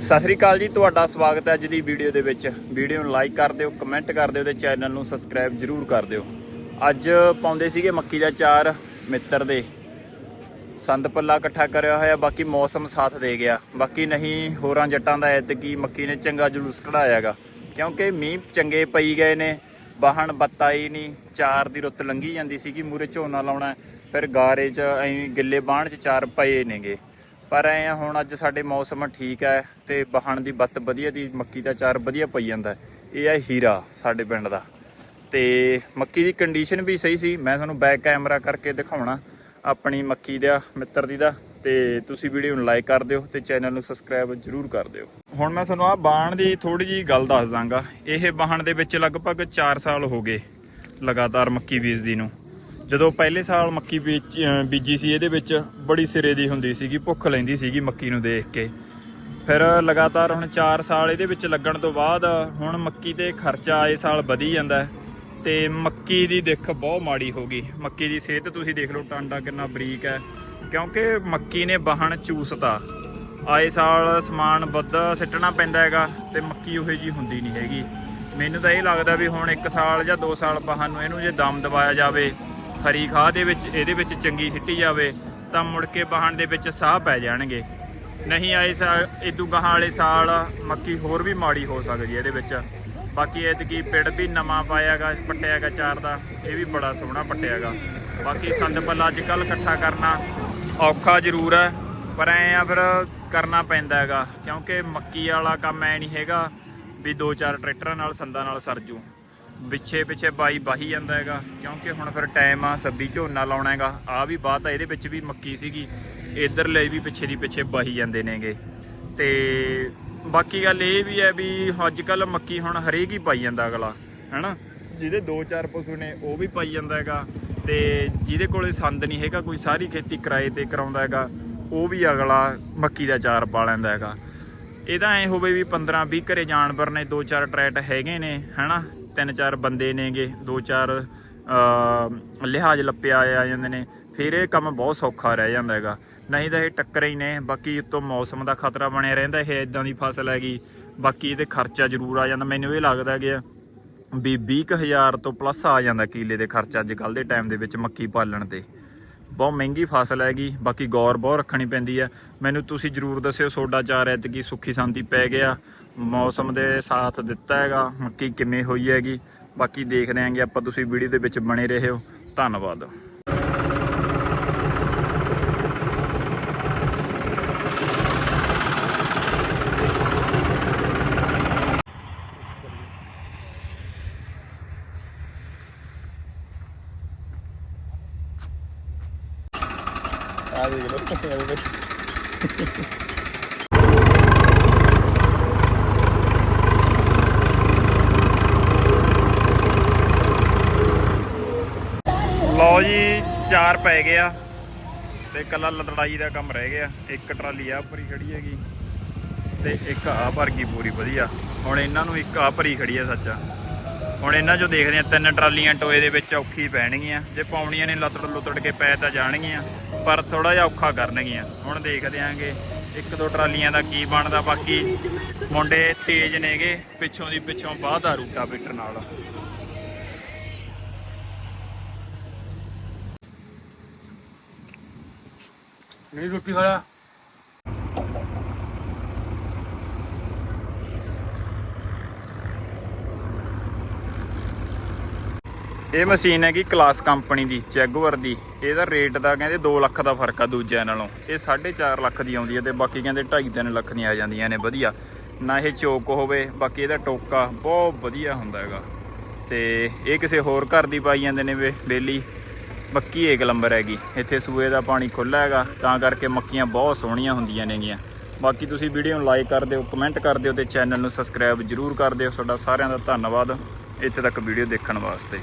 ਸਤਿ ਸ੍ਰੀ ਅਕਾਲ ਜੀ, ਤੁਹਾਡਾ ਸਵਾਗਤ ਹੈ ਅੱਜ ਦੀ ਵੀਡੀਓ ਦੇ ਵਿੱਚ। ਵੀਡੀਓ ਨੂੰ ਲਾਈਕ ਕਰ ਦਿਓ ਕਮੈਂਟ ਕਰ ਦਿਓ ਤੇ ਚੈਨਲ ਨੂੰ ਸਬਸਕ੍ਰਾਈਬ ਜਰੂਰ ਕਰ ਦਿਓ। ਅੱਜ ਪਾਉਂਦੇ ਸੀਗੇ ਮੱਕੀ ਦਾ ਚਾਰ ਮਿੱਤਰ ਦੇ। ਸੰਦ ਪੱਲਾ ਇਕੱਠਾ ਕਰਿਆ ਹੋਇਆ, ਬਾਕੀ ਮੌਸਮ ਸਾਥ ਦੇ ਗਿਆ। ਬਾਕੀ ਨਹੀਂ, ਹੋਰਾਂ ਜੱਟਾਂ ਦਾ ਐਤਕੀ ਮੱਕੀ ਨੇ ਚੰਗਾ ਜਲੂਸ ਕਢਾਇਆਗਾ। ਕਿਉਂਕਿ ਮੀਂਹ ਚੰਗੇ ਪਈ ਗਏ ਨੇ ਬਾਹਣ ਬੱਤਾਈ ਨਹੀਂ ਚਾਰ ਦੀ ਰੁੱਤ ਲੰਘੀ ਜਾਂਦੀ ਸੀਗੀ ਮੂਰੇ ਝੋਨਾ ਲਾਉਣਾ, ਫਿਰ ਗਾਰੇ 'ਚ ਐਂ ਗਿੱਲੇ ਬਾਹਣ 'ਚ ਚਾਰ ਪਏ ਨੇਗੇ। ਪਰ ਐ ਆ, ਹੁਣ ਅੱਜ ਸਾਡੇ ਮੌਸਮ ਠੀਕ ਹੈ ਤੇ ਬਾਹਣ ਦੀ ਬੱਤ ਵਧੀਆ ਦੀ, ਮੱਕੀ ਦਾ ਚਾਰ ਵਧੀਆ ਪਈ ਜਾਂਦਾ। ਇਹ ਹੈ ਹੀਰਾ ਸਾਡੇ ਪਿੰਡ ਦਾ। ਤੇ ਮੱਕੀ ਦੀ ਕੰਡੀਸ਼ਨ ਵੀ ਸਹੀ ਸੀ। ਮੈਂ ਤੁਹਾਨੂੰ ਬੈਕ ਕੈਮਰਾ ਕਰਕੇ ਦਿਖਾਉਣਾ ਆਪਣੀ ਮੱਕੀ ਦਾ, ਮਿੱਤਰ ਦੀ ਦਾ। ਤੇ ਤੁਸੀਂ ਵੀਡੀਓ ਨੂੰ ਲਾਈਕ ਕਰ ਦਿਓ ਤੇ ਚੈਨਲ ਨੂੰ ਸਬਸਕ੍ਰਾਈਬ ਜਰੂਰ ਕਰ ਦਿਓ। ਹੁਣ ਮੈਂ ਤੁਹਾਨੂੰ ਆ ਬਾਣ ਦੀ ਥੋੜੀ ਜੀ ਗੱਲ ਦੱਸ ਦਾਂਗਾ। ਇਹ ਬਾਹਣ ਦੇ ਵਿੱਚ ਲਗਭਗ 4 ਸਾਲ ਹੋ ਗਏ ਲਗਾਤਾਰ ਮੱਕੀ ਬੀਜਦੀ ਨੂੰ। ਜਦੋਂ ਪਹਿਲੇ ਸਾਲ ਮੱਕੀ ਬੀਜ ਬੀਜੀ ਸੀ ਇਹਦੇ ਵਿੱਚ, ਬੜੀ ਸਿਰੇ ਦੀ ਹੁੰਦੀ ਸੀਗੀ, ਭੁੱਖ ਲੈਂਦੀ ਸੀਗੀ ਮੱਕੀ ਨੂੰ ਦੇਖ ਕੇ। ਫਿਰ ਲਗਾਤਾਰ ਹੁਣ 4 ਸਾਲ ਇਹਦੇ ਵਿੱਚ ਲੱਗਣ ਤੋਂ ਬਾਅਦ, ਹੁਣ ਮੱਕੀ ਤੇ ਖਰਚਾ ਆਏ ਸਾਲ ਵਧੀ ਜਾਂਦਾ ਹੈ। ਤੇ ਮੱਕੀ ਦੀ ਦਿੱਖ ਬਹੁਤ ਮਾੜੀ ਹੋ ਗਈ। ਮੱਕੀ ਦੀ ਸਿਹਤ ਤੁਸੀਂ ਦੇਖ ਲਓ, ਟਾਂਡਾ ਕਿੰਨਾ ਬਰੀਕ ਹੈ। ਕਿਉਂਕਿ ਮੱਕੀ ਨੇ ਬਾਹਣ ਚੂਸਤਾ। ਆਏ ਸਾਲ ਸਮਾਨ ਵੱਧ ਸਿੱਟਣਾ ਪੈਂਦਾ ਹੈਗਾ ਤੇ ਮੱਕੀ ਉਹੇ ਜੀ ਹੁੰਦੀ ਨਹੀਂ ਹੈਗੀ। ਮੈਨੂੰ ਤਾਂ ਇਹ ਲੱਗਦਾ ਵੀ ਹੁਣ 1 ਸਾਲ ਜਾਂ 2 ਸਾਲ ਬਾਹਣ ਨੂੰ ਇਹਨੂੰ ਜੇ ਦਮ ਦਵਾਇਆ ਜਾਵੇ ਹਰੀ ਖਾਹ ਦੇ ਵਿੱਚ, ਇਹਦੇ ਵਿੱਚ ਚੰਗੀ ਸਿੱਟੀ ਜਾਵੇ, ਤਾਂ ਮੁੜ ਕੇ ਬਾਹਣ ਦੇ ਵਿੱਚ ਸਾਹ ਪੈ ਜਾਣਗੇ। ਨਹੀਂ ਆਏ ਸਾਲ ਇਦੂ ਗਾਹਾਂ ਵਾਲੇ ਸਾਲ ਮੱਕੀ ਹੋਰ ਵੀ ਮਾੜੀ ਹੋ ਸਕਦੀ ਹੈ ਇਹਦੇ ਵਿੱਚ। ਬਾਕੀ ਐਤਕੀ ਪਿੜ ਵੀ ਨਵਾਂ ਪਾਇਆਗਾ, ਪੱਟਿਆਗਾ ਚਾਰ ਦਾ, ਇਹ ਵੀ ਬੜਾ ਸੋਹਣਾ ਪੱਟਿਆਗਾ। ਬਾਕੀ ਸੰਦ ਪੱਲਾ ਅੱਜ ਕੱਲ ਇਕੱਠਾ ਕਰਨਾ ਔਖਾ ਜ਼ਰੂਰ ਹੈ, ਪਰ ਐ ਆ ਫਿਰ ਕਰਨਾ ਪੈਂਦਾ ਹੈਗਾ, ਕਿਉਂਕਿ ਮੱਕੀ ਵਾਲਾ ਕੰਮ ਐ ਨਹੀਂ ਹੈਗਾ ਵੀ ਦੋ ਚਾਰ ਟਰੈਕਟਰਾਂ ਨਾਲ, ਸੰਦਾਂ ਨਾਲ ਸਰਜੂ ਪਿੱਛੇ ਪਿੱਛੇ ਬਾਈ ਬਾਹੀ ਜਾਂਦਾ ਹੈਗਾ, ਕਿਉਂਕਿ ਹੁਣ ਫਿਰ ਟਾਈਮ ਆ, ਸੱਬੀ ਝੋਨਾ ਲਾਉਣਾ ਹੈਗਾ। ਆ ਵੀ ਬਾਤ ਆ, ਇਹਦੇ ਵਿੱਚ ਵੀ ਮੱਕੀ ਸੀਗੀ। ਇਧਰ ਲਈ ਵੀ ਪਿੱਛੇ ਦੀ ਪਿੱਛੇ ਬਾਹੀ ਜਾਂਦੇ ਨੇਗੇ। ਤੇ ਬਾਕੀ ਗੱਲ ਇਹ ਵੀ ਹੈ ਵੀ ਅੱਜ ਕੱਲ ਮੱਕੀ ਹੁਣ ਹਰੇਕ ਹੀ ਪਾਈ ਜਾਂਦਾ ਅਗਲਾ, ਹੈਨਾ? ਜਿਹਦੇ ਦੋ ਚਾਰ ਪਸ਼ੂ ਨੇ, ਉਹ ਵੀ ਪਾਈ ਜਾਂਦਾ ਹੈਗਾ। ਤੇ ਜਿਹਦੇ ਕੋਲੇ ਸੰਦ ਨਹੀਂ ਹੈਗਾ, ਕੋਈ ਸਾਰੀ ਖੇਤੀ ਕਿਰਾਏ ਤੇ ਕਰਾਉਂਦਾ ਹੈਗਾ, ਉਹ ਵੀ ਅਗਲਾ ਮੱਕੀ ਦਾ ਚਾਰ ਪਾ ਲੈਂਦਾ ਹੈਗਾ। ਇਹਦਾ ਐ ਹੋਵੇ ਵੀ 15 20 ਘਰੇ ਜਾਨਵਰ ਨੇ ਦੋ ਚਾਰ ਟਰੈਟ ਹੈਗੇ ਨੇ, ਹਨਾ? ਤਿੰਨ ਚਾਰ ਬੰਦੇ ਨੇਗੇ ਦੋ ਚਾਰ ਲਿਹਾਜ਼ ਲੱਪੇ ਆ ਜਾਂਦੇ ਨੇ। ਫਿਰ ਇਹ ਕੰਮ ਬਹੁਤ ਸੌਖਾ ਰਹਿ ਜਾਂਦਾ ਹੈਗਾ। ਨਹੀਂ ਤਾਂ ਇਹ ਟੱਕਰ ਹੀ ਨੇ, ਬਾਕੀ ਉਤੋਂ ਮੌਸਮ ਦਾ ਖਤਰਾ ਬਣਿਆ ਰਹਿੰਦਾ, ਇਹ ਇਦਾਂ ਦੀ ਫਸਲ ਹੈਗੀ। ਬਾਕੀ ਇਹਦੇ ਖਰਚਾ ਜ਼ਰੂਰ ਆ ਜਾਂਦਾ। ਮੈਨੂੰ ਇਹ ਲੱਗਦਾ ਕਿ ਵੀ 20000 ਤੋਂ ਪਲੱਸ ਆ ਜਾਂਦਾ ਕਿਲੇ ਦੇ ਖਰਚਾ ਅੱਜ ਕੱਲ ਦੇ ਟਾਈਮ ਦੇ ਵਿੱਚ ਮੱਕੀ ਪਾਲਣ ਤੇ। ਬਹੁਤ ਮਹਿੰਗੀ ਫਸਲ ਹੈਗੀ, ਬਾਕੀ ਗੌਰ ਬਹੁਤ ਰੱਖਣੀ ਪੈਂਦੀ ਹੈ। ਮੈਨੂੰ ਤੁਸੀਂ ਜਰੂਰ ਦੱਸਿਓ, ਸੋਡਾ ਚਾਰ ਐਤਕੀ ਸੁੱਖੀ ਸ਼ਾਂਤੀ ਪੈ ਗਿਆ। ਮੌਸਮ ਦੇ ਸਾਥ ਦਿੱਤਾ ਹੈਗਾ, ਮੱਕੀ ਕਿਵੇਂ ਹੋਈ ਹੈਗੀ। ਬਾਕੀ ਦੇਖ ਰਹੇ ਆਂਗੇ ਆਪਾਂ, ਤੁਸੀਂ ਵੀਡੀਓ ਦੇ ਵਿੱਚ ਬਣੇ ਰਹਿਓ ਧੰਨਵਾਦ। ਆ ਦੇਖ ਲਓ ਲਓ ਜੀ, ਚਾਰ ਪੈ ਗਿਆ ਤੇ ਕੱਲਾ ਲੜਾਈ ਦਾ ਕੰਮ ਰਹਿ ਗਿਆ। ਇੱਕ ਟਰਾਲੀ ਆ ਭਰੀ ਖੜੀ ਹੈਗੀ ਤੇ ਇੱਕ ਆ ਭਰ ਗਈ ਪੂਰੀ ਵਧੀਆ। ਹੁਣ ਇਹਨਾਂ ਨੂੰ ਇੱਕ ਆ ਭਰੀ ਖੜੀ ਆ ਸੱਚਾ। ਹੁਣ ਇਹਨਾਂ ਚੋਂ ਦੇਖਦੇ ਆ ਤਿੰਨ ਟਰਾਲੀਆਂ ਟੋਏ ਦੇ ਵਿੱਚ ਔਖੀ ਪੈਣਗੀਆਂ। ਜੇ ਪਾਉਣੀਆਂ ਨੇ ਲੱਤੜ ਲੁੱਤੜ ਕੇ ਪੈ ਤਾਂ ਜਾਣਗੀਆਂ। ਪਰ ਥੋੜਾ ਜਿਹਾ ਔਖਾ ਕਰਨਗੀਆਂ। ਹੁਣ ਦੇਖਦੇ ਆਂਗੇ ਇੱਕ ਦੋ ਟਰਾਲੀਆਂ ਦਾ ਕੀ ਬਣਦਾ, ਬਾਕੀ ਮੁੰਡੇ ਤੇਜ਼ ਨੇਗੇ, ਪਿੱਛੋਂ ਦੀ ਪਿੱਛੋਂ ਬਾਹਰ ਦਾ ਰੂਟਾ ਬੀਟਰ ਨਾਲ। ਨਹੀਂ ਰੋਟੀ ਖਾਲਾ। ਇਹ ਮਸ਼ੀਨ ਹੈਗੀ ਕਲਾਸ ਕੰਪਨੀ ਦੀ ਚੈਗਵਰ ਦੀ। ਇਹਦਾ ਰੇਟ ਦਾ ਕਹਿੰਦੇ 2 ਲੱਖ ਦਾ ਫ਼ਰਕ ਆ ਦੂਜਿਆਂ ਨਾਲੋਂ। ਇਹ 4.5 ਲੱਖ ਦੀ ਆਉਂਦੀ ਹੈ ਤੇ ਬਾਕੀ ਕਹਿੰਦੇ 2.5 ਲੱਖ ਦੀਆਂ ਆ ਜਾਂਦੀਆਂ ਨੇ, ਵਧੀਆ। ਨਾ ਇਹ ਚੋਕ ਹੋਵੇ, ਬਾਕੀ ਇਹਦਾ ਟੋਕਾ ਬਹੁਤ ਵਧੀਆ ਹੁੰਦਾ ਹੈਗਾ। ਤੇ ਇਹ ਕਿਸੇ ਹੋਰ ਘਰ ਦੀ ਪਾਈ ਜਾਂਦੇ ਨੇ ਵੇ, ਬੇਲੀ। ਮੱਕੀ ਏਕ ਲੰਬਰ ਹੈਗੀ। ਇੱਥੇ ਸੂਏ ਦਾ ਪਾਣੀ ਖੁੱਲਾ ਹੈਗਾ, ਤਾਂ ਕਰਕੇ ਮੱਕੀਆਂ ਬਹੁਤ ਸੋਹਣੀਆਂ ਹੁੰਦੀਆਂ ਨੇਗੀਆਂ। ਬਾਕੀ ਤੁਸੀਂ ਵੀਡੀਓ ਨੂੰ ਲਾਈਕ ਕਰ ਦਿਓ, ਕਮੈਂਟ ਕਰ ਦਿਓ ਤੇ ਚੈਨਲ ਨੂੰ ਸਬਸਕ੍ਰਾਈਬ ਜਰੂਰ ਕਰ ਦਿਓ। ਤੁਹਾਡਾ ਸਾਰਿਆਂ ਦਾ ਧੰਨਵਾਦ। ਇੱਥੇ ਤੱਕ ਵੀਡੀਓ ਦੇਖਣ ਵਾਸਤੇ।